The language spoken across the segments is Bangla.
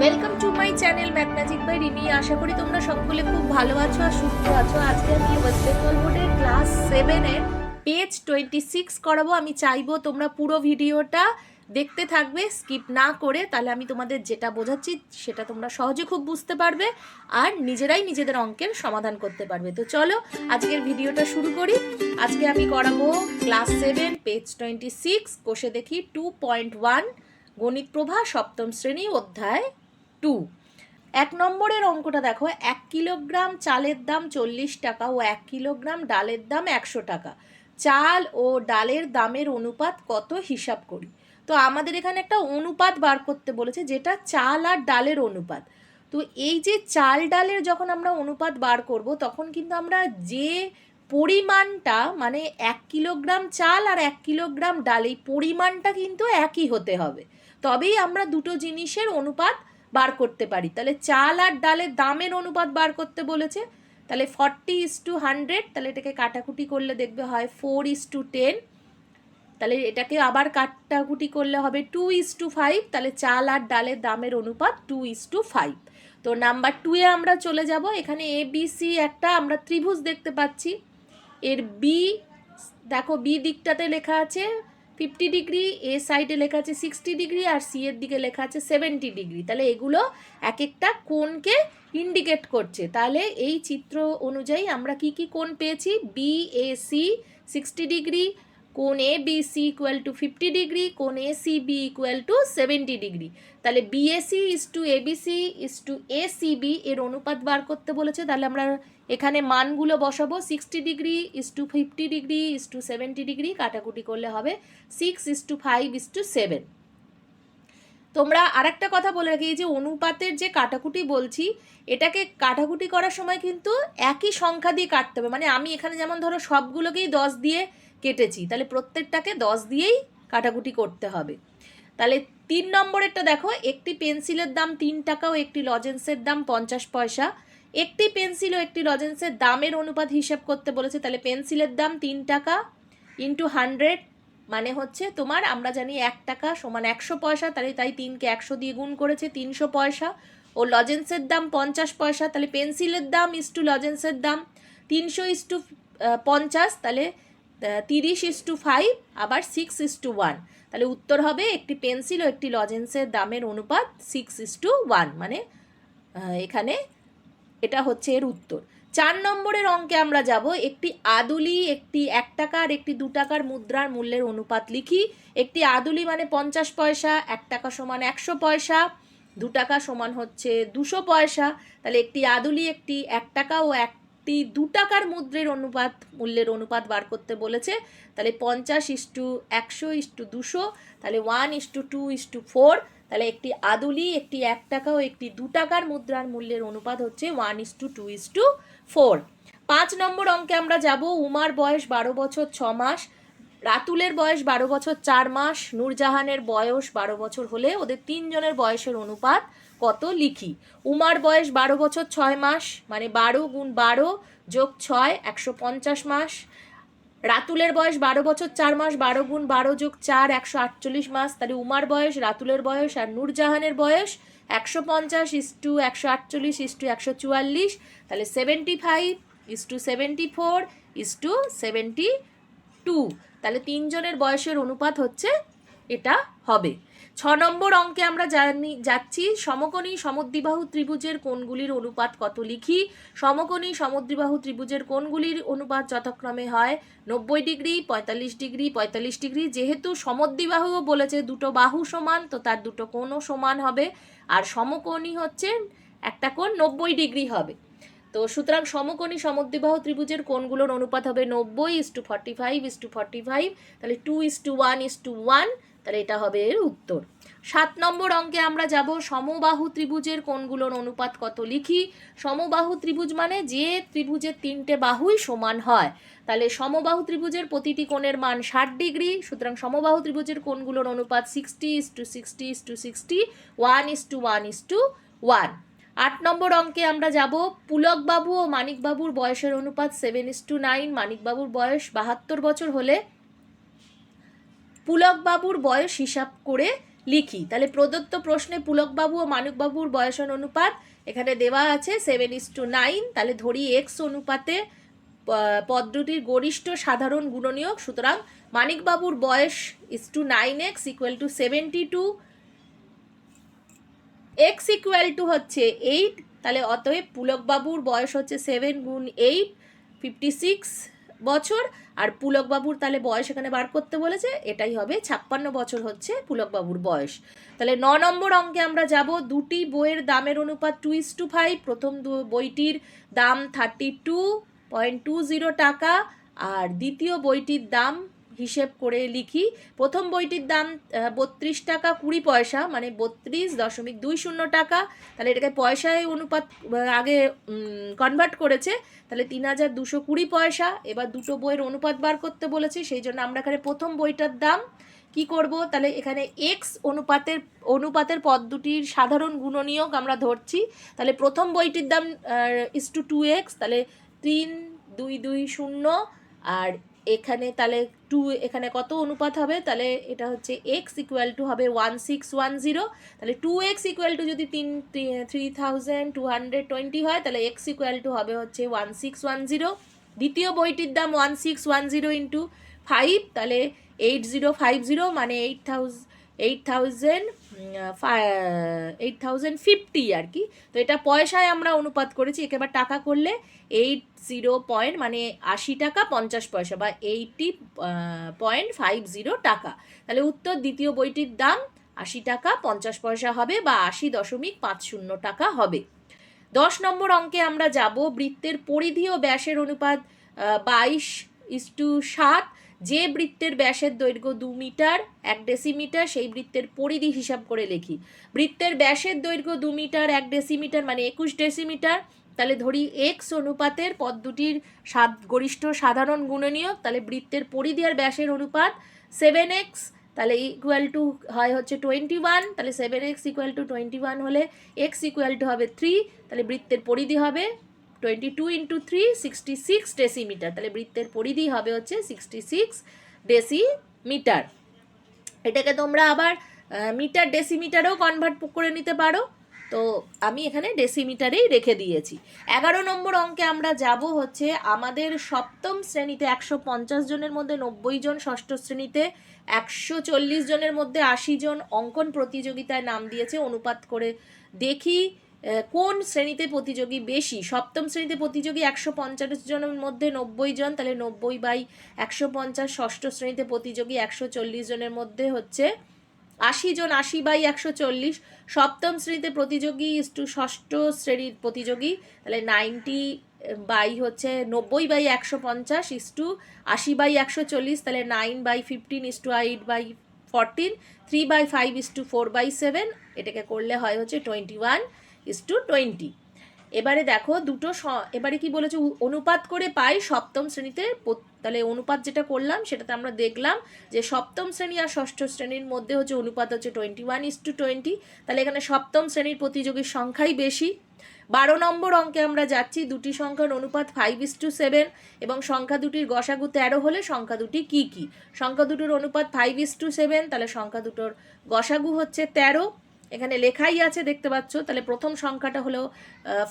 Welcome to my channel Mathmagic by Rimi আশা করি তোমরা সকলে খুব ভালো আছো আর সুস্থ আছো। আজকে আমি ওয়েস্ট বেঙ্গল বোর্ডের ক্লাস সেভেনের পেজ টোয়েন্টি সিক্স করাবো। আমি চাইব তোমরা পুরো ভিডিওটা দেখতে থাকবে স্কিপ না করে। তাহলে আমি তোমাদের যেটা বোঝাচ্ছি, সেটা তোমরা সহজে খুব বুঝতে পারবে আর নিজেরাই নিজেদের অঙ্কের সমাধান করতে পারবে। তো চলো, আজকের ভিডিওটা শুরু করি। আজকে আমি করাবো class seven page twenty six কোষে দেখি টু পয়েন্ট ওয়ান গণিত প্রভা সপ্তম শ্রেণি অধ্যায় টু। এক নম্বরের অঙ্কটা দেখো, এক কিলোগ্রাম চালের দাম চল্লিশ টাকা ও এক কিলোগ্রাম ডালের দাম একশো টাকা। চাল ও ডালের দামের অনুপাত কত হিসাব করি? তো আমাদের এখানে একটা অনুপাত বার করতে বলেছে, যেটা চাল আর ডালের অনুপাত। তো এই যে চাল ডালের যখন আমরা অনুপাত বার করব, তখন কিন্তু আমরা যে পরিমাণটা মানে এক কিলোগ্রাম চাল আর এক কিলোগ্রাম ডাল, এই পরিমাণটা কিন্তু একই হতে হবে। তবেই আমরা দুটো জিনিসের অনুপাত বার করতে পারি। তাহলে চাল আর ডালের দামের অনুপাত বার করতে বলেছে। তাহলে ফর্টি ইস টু হান্ড্রেড তাহলে এটাকে কাটাকুটি করলে দেখবে হয় ফোর ইস টু টেন তাহলে এটাকে আবার কাটাকুটি করলে হবে টু ইস টু ফাইভ তাহলে চাল আর ডালের দামের অনুপাত টু ইস টু ফাইভ তো নাম্বার টুয়ে আমরা চলে যাব। এখানে এ বি সি একটা আমরা ত্রিভুজ দেখতে পাচ্ছি। এর বি দেখো বি দিকটাতে লেখা আছে ফিফটি ডিগ্রি, এ সাইডে লেখা আছে সিক্সটি ডিগ্রি আর সি এর দিকে লেখা আছে সেভেন্টি ডিগ্রি। তাহলে এগুলো এক একটা কোনকে ইন্ডিকেট করছে। তাহলে এই চিত্র অনুযায়ী আমরা কি কি কোন পেয়েছি? B A C sixty degree কোণ A B C equal to fifty degree কোন A C B equal to seventy degree তাহলে BAC is to ABC is to A C B এর অনুপাত বার করতে বলেছে। তাহলে আমরা এখানে মানগুলো বসাবো। Sixty degree is to fifty degree is to seventy degree কাটাকুটি করলে হবে six is to five is to seven তোমরা আরেকটা কথা বলে রাখি, এই যে অনুপাতের যে কাটাকুটি বলছি, এটাকে কাটাকুটি করার সময় কিন্তু একই সংখ্যা দিয়ে কাটতে হবে। মানে আমি এখানে যেমন ধরো সবগুলোকেই দশ দিয়ে কেটেছি। তাহলে প্রত্যেকটাকে দশ দিয়েই কাটাকুটি করতে হবে। তাহলে তিন নম্বরেরটা দেখো, একটি পেন্সিলের দাম তিন টাকা ও একটি লজেন্সের দাম পঞ্চাশ পয়সা। একটি পেন্সিল ও একটি লজেন্সের দামের অনুপাত হিসাব করতে বলেছে, তাহলে পেন্সিলের দাম তিন টাকা ইন্টু হান্ড্রেড মানে হচ্ছে তোমার, আমরা জানি এক টাকা সমান একশো পয়সা, তাহলে তাই তিনকে একশো দিয়ে গুণ করেছে তিনশো পয়সা। ও লজেন্সের দাম পঞ্চাশ পয়সা, তাহলে পেন্সিলের দাম ইস টু লজেন্সের দাম তিনশো ইস টু পঞ্চাশ, তাহলে তিরিশ ইস টু ফাইভ আবার সিক্স ইস টু ওয়ান তাহলে উত্তর হবে একটি পেন্সিল ও একটি লজেন্সের দামের অনুপাত সিক্স ইস টু ওয়ান মানে এখানে এটা হচ্ছে এর উত্তর। চার নম্বরের অঙ্কে আমরা যাব, একটি আদুলি, একটি এক টাকা আর একটি দু টাকার মুদ্রার মূল্যের অনুপাত লিখি। একটি আদুলি মানে পঞ্চাশ পয়সা, এক টাকা সমান একশো পয়সা, দু টাকা সমান হচ্ছে দুশো পয়সা। তাহলে একটি আদুলি, একটি এক টাকা ও একটি দু টাকার মুদ্রের অনুপাত, মূল্যের অনুপাত বার করতে বলেছে। তাহলে পঞ্চাশ ইস টু একশো ইস টু দুশো, তাহলে one is to two is to four, তাহলে একটি আদুলি, একটি এক টাকা ও একটি দু টাকার মুদ্রার মূল্যের অনুপাত হচ্ছে one is to two is to four. পাঁচ নম্বর অঙ্কে আমরা যাব, উমার বয়স বারো বছর ছ মাস। রাতুলের বয়স বারো বছর চার মাস, নূরজাহানের বয়স বারো বছর হলে ওদের তিনজনের বয়সের অনুপাত কত লিখি? উমার বয়স বারো বছর ছয় মাস মানে বারো গুণ বারো যোগ ছয়, একশো পঞ্চাশ মাস। রাতুলের বয়স বারো বছর চার মাস, বারো গুণ বারো যোগ চার, একশো আটচল্লিশ মাস। তাহলে উমার বয়স, রাতুলের বয়স আর নূরজাহানের বয়স একশো পঞ্চাশ ইস টু একশো আটচল্লিশ ইস টু একশো চুয়াল্লিশ। তাহলে seventy five is to seventy four is to seventy two. তাহলে তিনজনের বয়সের অনুপাত হচ্ছে এটা হবে। ছ নম্বর অঙ্কে আমরা জানি, যাচ্ছি, সমকোণী সমদ্বিবাহু ত্রিভুজের কোণগুলির অনুপাত কত লিখি? সমকোণী সমদ্বিবাহু ত্রিভুজের কোণগুলির অনুপাত যথাক্রমে হয় নব্বই ডিগ্রি, পঁয়তাল্লিশ ডিগ্রি পঁয়তাল্লিশ ডিগ্রি। যেহেতু সমদ্বিবাহুও বলেছে দুটো বাহু সমান, তো তার দুটো কোণও সমান হবে। আর সমকোণী হচ্ছে একটা কোণ নব্বই ডিগ্রি হবে। তো সুতরাং সমকোণী সমদ্বিবাহু ত্রিভুজের কোণগুলোর অনুপাত হবে নব্বই is to forty five is to forty five তাহলে two is to one is to one তাহলে এটা হবে এর উত্তর। সাত নম্বর অঙ্কে আমরা যাব, সমবাহু ত্রিভুজের কোণগুলোর অনুপাত কত লিখি? সমবাহু ত্রিভুজ মানে যে ত্রিভুজের তিনটে বাহুই সমান হয়। তাহলে সমবাহু ত্রিভুজের প্রতিটি কোণের মান ষাট ডিগ্রি, সুতরাং সমবাহু ত্রিভুজের কোণগুলোর অনুপাত sixty is to sixty is to sixty one is to one is to one আট নম্বর অঙ্কে আমরা যাব। পুলকবাবু ও মানিকবাবুর বয়সের অনুপাত সেভেন ইস টু নাইন মানিকবাবুর বয়স বাহাত্তর বছর হলে পুলকবাবুর বয়স হিসাব করে লিখি। তাহলে প্রদত্ত প্রশ্নে পুলকবাবু ও মানিকবাবুর বয়সের অনুপাত এখানে দেওয়া আছে সেভেন ইস টু নাইন তাহলে ধরি এক্স অনুপাতে প- পদ্মটির গরিষ্ঠ সাধারণ গুণনীয়ক, সুতরাং মানিকবাবুর বয়স is to nine x equal to seventy two x equal to হচ্ছে এইট তাহলে অতএব পুলকবাবুর বয়স হচ্ছে সেভেন গুণ এইট ফিফটি সিক্স বছর, আর পুলকবাবুর তাহলে বয়স এখানে বার করতে বলেছে, এটাই হবে ছাপ্পান্ন বছর হচ্ছে পুলকবাবুর বয়স। তাহলে ন নম্বর অঙ্কে আমরা যাব, দুটি বইয়ের দামের অনুপাত টু ইস টু ফাইভ প্রথম বইটির দাম thirty two point two zero টাকা, আর দ্বিতীয় বইটির দাম হিসেব করে লিখি। প্রথম বইটির দাম বত্রিশ টাকা কুড়ি পয়সা মানে বত্রিশ দশমিক দুই শূন্য টাকা। তাহলে এটাকে পয়সায় অনুপাত আগে কনভার্ট করেছে। তাহলে তিন হাজার দুশো কুড়ি পয়সা। এবার দুটো বইয়ের অনুপাত বার করতে বলেছে, সেই জন্য আমরা এখানে প্রথম বইটার দাম কি করব? তাহলে এখানে এক্স অনুপাতের অনুপাতের পদ দুটির সাধারণ গুণনীয়ক আমরা ধরছি। তাহলে প্রথম বইটির দাম ইস টু টু এক্স তাহলে তিন, দুই দুই, শূন্য, আর এখানে তাহলে টু এখানে কত অনুপাত হবে? তাহলে এটা হচ্ছে এক্স ইকুয়াল টু হবে ওয়ান সিক্স ওয়ান জিরো তাহলে টু এক্স ইকুয়াল টু যদি তিন three thousand two hundred twenty হয়, তাহলে এক্স ইকুয়াল টু হবে হচ্ছে ওয়ান সিক্স ওয়ান জিরো দ্বিতীয় বইটির দাম one six one zero into five তাহলে এইট জিরো ফাইভ জিরো মানে eight thousand eight thousand eight thousand fifty আর কি। তো এটা পয়সায় আমরা অনুপাত করেছি একেবারে টাকা করলে এইট জিরো পয়েন্ট মানে আশি টাকা পঞ্চাশ পয়সা বা এইটি পয়েন্ট ফাইভ জিরো টাকা। তাহলে উত্তর দ্বিতীয় বইটির দাম আশি টাকা পঞ্চাশ পয়সা হবে বা আশি দশমিক পাঁচ শূন্য টাকা হবে। দশ নম্বর অঙ্কে আমরা যাব, বৃত্তের পরিধি ও ব্যাসের অনুপাত বাইশ ইস টু সাত যে বৃত্তের ব্যাসের দৈর্ঘ্য দু মিটার, এক ডেসিমিটার, সেই বৃত্তের পরিধি হিসাব করে লিখি। বৃত্তের ব্যাসের দৈর্ঘ্য দু মিটার, এক ডেসিমিটার মানে একুশ ডেসিমিটার, তাহলে ধরি এক্স অনুপাতের পদ দুটির গরিষ্ঠ সাধারণ গুণনীয়ক, তাহলে বৃত্তের পরিধি আর ব্যাসের অনুপাত সেভেন এক্স তাহলে ইকুয়াল টু হয় হচ্ছে টোয়েন্টি ওয়ান তাহলে seven x equal to twenty one হলে এক্স ইকুয়াল টু হবে থ্রি তাহলে বৃত্তের পরিধি হবে twenty two into three sixty six decimetre তাহলে বৃত্তের পরিধি হবে হচ্ছে সিক্সটি সিক্স ডেসিমিটার এটাকে তোমরা আবার মিটার ডেসিমিটারেও কনভার্ট করে নিতে পারো। তো আমি এখানে ডেসিমিটারেই রেখে দিয়েছি। এগারো নম্বর অঙ্কে আমরা যাব হচ্ছে আমাদের সপ্তম শ্রেণীতে একশো পঞ্চাশ জনের মধ্যে নব্বই জন, ষষ্ঠ শ্রেণীতে একশো চল্লিশ জনের মধ্যে আশি জন অঙ্কন প্রতিযোগিতায় নাম দিয়েছে। অনুপাত করে দেখি কোন শ্রেণীতে প্রতিযোগী বেশি? সপ্তম শ্রেণীতে প্রতিযোগী একশো পঞ্চাশ জনের মধ্যে নব্বই জন, তাহলে নব্বই বাই একশো পঞ্চাশ। ষষ্ঠ শ্রেণীতে প্রতিযোগী একশো চল্লিশ জনের মধ্যে হচ্ছে আশি জন, আশি বাই একশো চল্লিশ। সপ্তম শ্রেণীতে প্রতিযোগী টু ষষ্ঠ শ্রেণির প্রতিযোগী, তাহলে নাইনটি বাই হচ্ছে নব্বই বাই একশো পঞ্চাশ ইস টু আশি বাই একশো চল্লিশ, তাহলে nine by fifteen is to eight by fourteen, three by five is to four by seven. এটাকে করলে হয় হচ্ছে twenty one. Is to twenty এবারে দেখো দুটো এবারে কি বলেছে? অনুপাত করে পাই সপ্তম শ্রেণীতে তাহলে অনুপাত যেটা করলাম, সেটাতে আমরা দেখলাম যে সপ্তম শ্রেণি আর ষষ্ঠ শ্রেণির মধ্যে হচ্ছে অনুপাত হচ্ছে twenty one is to twenty তাহলে এখানে সপ্তম শ্রেণির প্রতিযোগীর সংখ্যাই বেশি। বারো নম্বর অঙ্কে আমরা যাচ্ছি, দুটি সংখ্যার অনুপাত ফাইভ ইস টু সেভেন এবং সংখ্যা দুটির গসাগু তেরো হলে সংখ্যা দুটি কি কি? সংখ্যা দুটোর অনুপাত ফাইভ ইস টু সেভেন তাহলে সংখ্যা দুটোর গসাগু হচ্ছে তেরো। এখানে লেখাই আছে, দেখতে পাচ্ছ। তাহলে প্রথম সংখ্যাটা হলো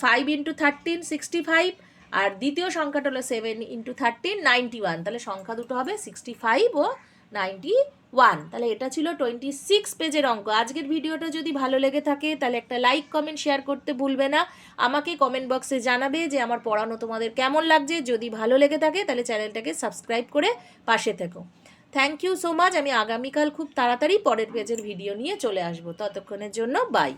five into thirteen sixty five আর দ্বিতীয় সংখ্যাটা হলো seven into thirteen ninety one তাহলে সংখ্যা দুটো হবে সিক্সটি ফাইভ ও নাইনটি ওয়ান তাহলে এটা ছিল টোয়েন্টি সিক্স পেজের অঙ্ক। আজকের ভিডিওটা যদি ভালো লেগে থাকে, তাহলে একটা লাইক কমেন্ট শেয়ার করতে ভুলবে না। আমাকে কমেন্ট বক্সে জানাবে যে আমার পড়ানো তোমাদের কেমন লাগছে। যদি ভালো লেগে থাকে, তাহলে চ্যানেলটাকে সাবস্ক্রাইব করে পাশে থেকো। থ্যাংক ইউ সো মাচ আমি আগামীকাল খুব তাড়াতাড়ি পরের পেজের ভিডিও নিয়ে চলে আসব। ততক্ষণের জন্য বাই